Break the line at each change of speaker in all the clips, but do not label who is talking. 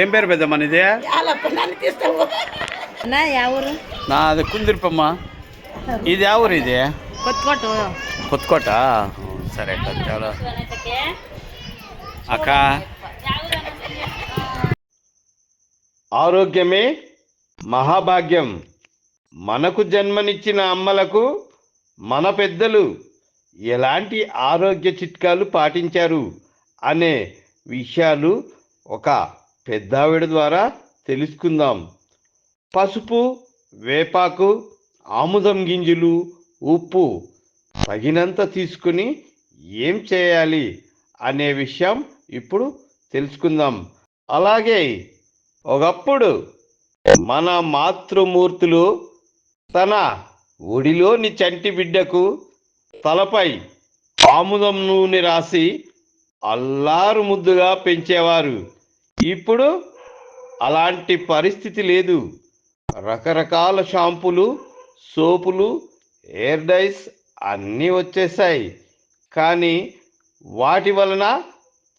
ఏం పేరు పెద్దమ్మ నీది? నాది కుందిరిపమ్మ. ఇది ఆ ఊరు ఇది?
కొత్తకోట.
కొత్తకోట? సరే అక్క.
ఆరోగ్యమే మహాభాగ్యం. మనకు జన్మనిచ్చిన అమ్మలకు మన పెద్దలు ఎలాంటి ఆరోగ్య చిట్కాలు పాటించారు అనే విషయాలు ఒక పెద్దావిడ ద్వారా తెలుసుకుందాం. పసుపు వేపాకు ఆముదం గింజలు ఉప్పు తగినంత తీసుకుని ఏం చేయాలి అనే విషయం ఇప్పుడు తెలుసుకుందాం. అలాగే ఒకప్పుడు మన మాతృమూర్తులు తన ఒడిలోని చంటి బిడ్డకు తలపై ఆముదం నూనె రాసి అల్లారు ముద్దుగా పెంచేవారు. ఇప్పుడు అలాంటి పరిస్థితి లేదు. రకరకాల షాంపులు సోపులు హెయిర్ డైస్ అన్నీ వచ్చేసాయి. కానీ వాటి వలన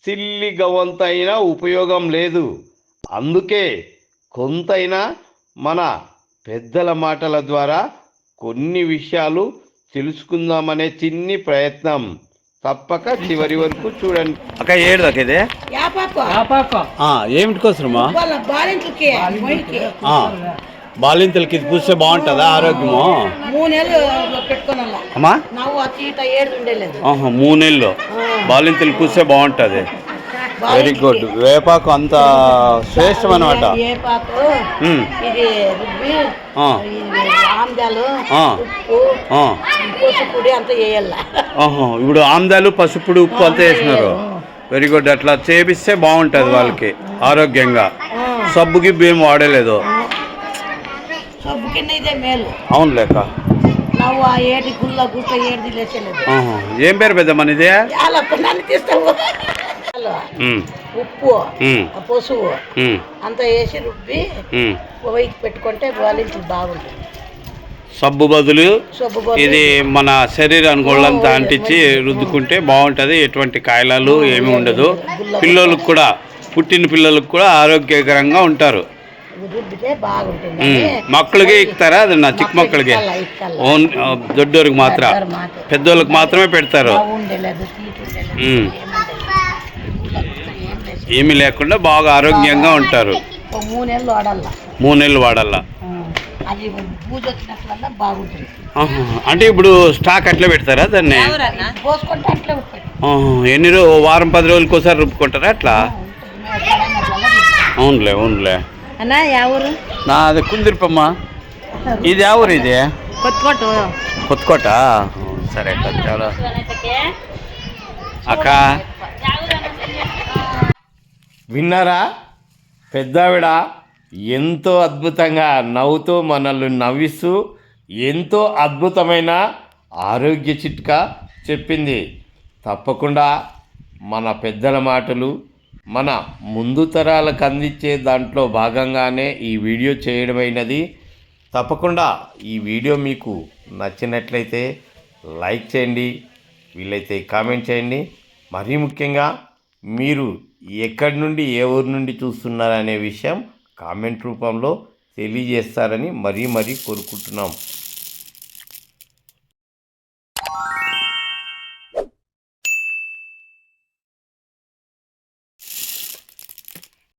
చిల్లి గవంతైన ఉపయోగం లేదు. అందుకే కొంతైనా మన పెద్దల మాటల ద్వారా కొన్ని విషయాలు తెలుసుకుందామనే చిన్ని ప్రయత్నం. తప్పక చివరి వరకు చూడండి.
అక్క ఏడు దాకా ఇది?
యా పాప.
ఆ, ఏమిటి కోసమా
వాళ్ళ బాలింట్లకి మొయ్యికి
బాలింతలకి ఇది పూస్తే బాగుంటుందా ఆరోగ్యము?
మూడు నెలలు పెట్టుకోనల్లా
అమ్మా? మూడు నెలలు బాలింతలు పూస్తే బాగుంటుంది. వెరీ గుడ్ వేపాకు అంత శ్రేష్టం అనమాట
ఏ పాకు
ఉమ్,
ఇది రుబ్బి ఇది ఆమ్దాలు. ఉప్పు. పసుపుడి అంత వేయాల.
ఇప్పుడు ఆమ్దాలు పసుపుడు ఉప్పు అంతా వేసినారు. వెరీ గుడ్ అట్లా చేపిస్తే బాగుంటుంది వాళ్ళకి ఆరోగ్యంగా. సబ్బుకి బియ్యం వాడలేదు.
సబ్బు కింద ఇదే మేలు.
అవును లేక. ఏం పేరు పెద్దమ్మ నీది? ఉమ్,
ఉప్పు పసుపు అంతా వేసి రుబ్బి. వైకి పెట్టుకుంటే బాలింట్లు బాగుంటుంది.
సబ్బు బదులు ఇది మన శరీరానికి ఒళ్ళంతా అంటించి రుద్దుకుంటే బాగుంటుంది ఎటువంటి కాయలాలు ఏమి ఉండదు. పిల్లలకు కూడా పుట్టిన పిల్లలకు కూడా ఆరోగ్యకరంగా ఉంటారు. మొక్కలకి ఇస్తారా? అది నా చిక్క మొక్కలకి. ఓన్ దొడ్డోరికి మాత్రం. పెద్దోళ్ళకి మాత్రమే పెడతారు. ఏమీ లేకుండా బాగా ఆరోగ్యంగా ఉంటారు.
మూడు నెలలు వాడాల
మూడు నెలలు వాడాల
అది పూజ వచ్చినట్లల్లా బాగుంటుంది.
ఆహా. అంటే ఇప్పుడు స్టాక్ అట్లా పెడతారా దాన్ని?
పోసుకుంటే అట్లే.
ఎన్ని రో ఓ వారం పది రోజులకి ఒకసారి రుబ్బుకుంటారా అట్లా? అవునులే అవునులే.
అన్నా ఊరు?
నాది కుందిరిపమ్మ. ఇది ఆ ఊరు ఇది?
కొత్తకోట.
కొత్తకోట? సరే అక్క.
విన్నారా? పెద్దావిడ ఎంతో అద్భుతంగా నవ్వుతూ మనల్ని నవ్విస్తూ ఎంతో అద్భుతమైన ఆరోగ్య చిట్కా చెప్పింది. తప్పకుండా మన పెద్దల మాటలు మన ముందు తరాలకు అందించే దాంట్లో భాగంగానే ఈ వీడియో చేయడమైనది. తప్పకుండా ఈ వీడియో మీకు నచ్చినట్లయితే లైక్ చేయండి వీలైతే కామెంట్ చేయండి. మరీ ముఖ్యంగా మీరు ఎక్కడి నుండి ఏ ఊరు నుండి చూస్తున్నారనే విషయం కామెంట్ రూపంలో తెలియజేస్తారని మరీ మరీ కోరుకుంటున్నాం.